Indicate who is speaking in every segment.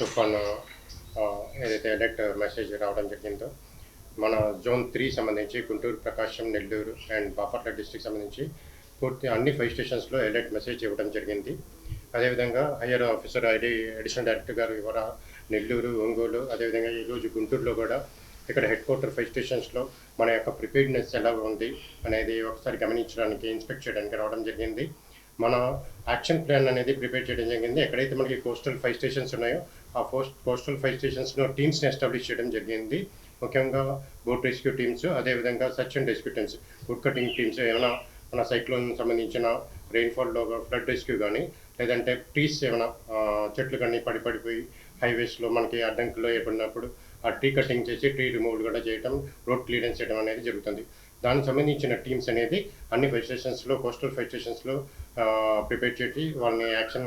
Speaker 1: తుఫాన్ ఏదైతే alert message రావడం జరిగిందో మన జోన్ త్రీ సంబంధించి గుంటూరు ప్రకాశం నెల్లూరు అండ్ బాపట్ల డిస్టిక్ సంబంధించి పూర్తి అన్ని ఫైవ్ స్టేషన్స్లో అలర్ట్ మెసేజ్ ఇవ్వడం జరిగింది. అదేవిధంగా higher officer ID additional director గారు ఇవ్వరా నెల్లూరు ఒంగోలు అదేవిధంగా ఈరోజు గుంటూరులో కూడా ఇక్కడ హెడ్ క్వార్టర్ ఫైవ్ స్టేషన్స్లో మన యొక్క ప్రిపేర్డ్నెస్ ఎలా ఉంది అనేది ఒకసారి గమనించడానికి ఇన్స్పెక్ట్ చేయడానికి రావడం జరిగింది. మన యాక్షన్ ప్లాన్ అనేది ప్రిపేర్ చేయడం జరిగింది. ఎక్కడైతే మనకి కోస్టల్ ఫైవ్ స్టేషన్స్ ఉన్నాయో ఆ పోస్ట్ కోస్టల్ ఫైవ్ స్టేషన్స్లో టీమ్స్ని ఎస్టాబ్లిష్ చేయడం జరిగింది. ముఖ్యంగా బోట్ రెస్క్యూ టీమ్స్ అదేవిధంగా search and rescue teams wood cutting teams ఏమైనా మన సైక్లోన్ సంబంధించిన రెయిన్ఫాల్లో ఫ్లడ్ రెస్క్యూ కానీ లేదంటే ట్రీస్ ఏమైనా చెట్లు కానీ పడి పడిపోయి హైవేస్లో మనకి అడ్డంకులు ఏర్పడినప్పుడు ఆ ట్రీ కటింగ్ చేసి ట్రీ రిమూవల్ కూడా చేయడం రోడ్ క్లియరెన్స్ చేయడం అనేది జరుగుతుంది. దానికి సంబంధించిన టీమ్స్ అనేది అన్ని ఫైవ్ స్టేషన్స్లో కోస్టల్ ఫైవ్ స్టేషన్స్లో ప్రిపేర్ చేసి వాళ్ళని యాక్షన్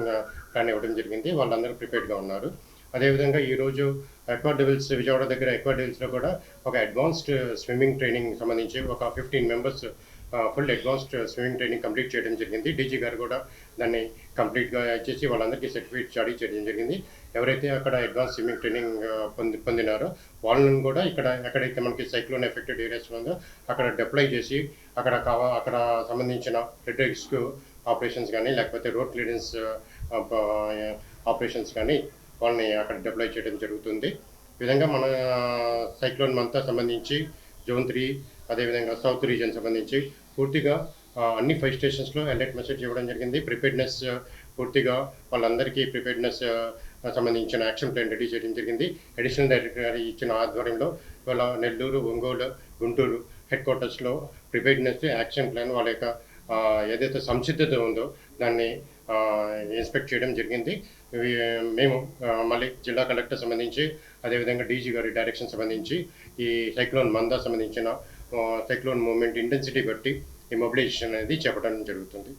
Speaker 1: ప్లాన్ ఇవ్వడం జరిగింది. వాళ్ళందరూ ప్రిపేర్డ్గా ఉన్నారు. అదేవిధంగా ఈరోజు ఎక్వాడెవిల్స్ విజయవాడ దగ్గర ఎక్వాడెవిల్స్లో కూడా ఒక అడ్వాన్స్డ్ స్విమ్మింగ్ ట్రైనింగ్ సంబంధించి ఒక fifteen members full advanced swimming training complete చేయడం జరిగింది. డీజీ గారు కూడా దాన్ని కంప్లీట్గా చేసి వాళ్ళందరికీ సర్టిఫికేట్ జారీ చేయడం జరిగింది. ఎవరైతే అక్కడ అడ్వాన్స్ స్విమ్మింగ్ ట్రైనింగ్ పొంది పొందినారో వాళ్ళని కూడా ఇక్కడ ఎక్కడైతే మనకి సైక్లోన్ ఎఫెక్టెడ్ ఏరియాస్ ఉందో అక్కడ డిప్లై చేసి అక్కడ కావా అక్కడ సంబంధించిన రెడ్ రెస్క్యూ ఆపరేషన్స్ కానీ లేకపోతే రోడ్ క్లియరెన్స్ ఆపరేషన్స్ కానీ వాళ్ళని అక్కడ డిప్లై చేయడం జరుగుతుంది. విధంగా మన సైక్లోన్ అంతా సంబంధించి జోన్ త్రీ అదేవిధంగా సౌత్ రీజన్ సంబంధించి పూర్తిగా అన్ని ఫైవ్ స్టేషన్స్లో అలర్ట్ మెసేజ్ ఇవ్వడం జరిగింది. ప్రిపేర్డ్నెస్ పూర్తిగా వాళ్ళందరికీ ప్రిపేర్డ్నెస్ సంబంధించిన యాక్షన్ ప్లాన్ రెడీ చేయడం జరిగింది. అడిషనల్ డైరెక్టర్ ఇచ్చిన ఆధ్వర్యంలో ఇవాళ నెల్లూరు ఒంగోలు గుంటూరు హెడ్ క్వార్టర్స్లో ప్రిపేర్డ్నెస్ యాక్షన్ ప్లాన్ వాళ్ళ యొక్క ఏదైతే సంసిద్ధత ఉందో దాన్ని ఇన్స్పెక్ట్ చేయడం జరిగింది. మేము మళ్ళీ జిల్లా కలెక్టర్ సంబంధించి అదేవిధంగా డీజీ గారి డైరెక్షన్ సంబంధించి ఈ సైక్లోన్ మందా సంబంధించిన సైక్లోన్ మూమెంట్ ఇంటెన్సిటీ బట్టి ఈ మొబిలైజేషన్ అనేది చెప్పడం జరుగుతుంది.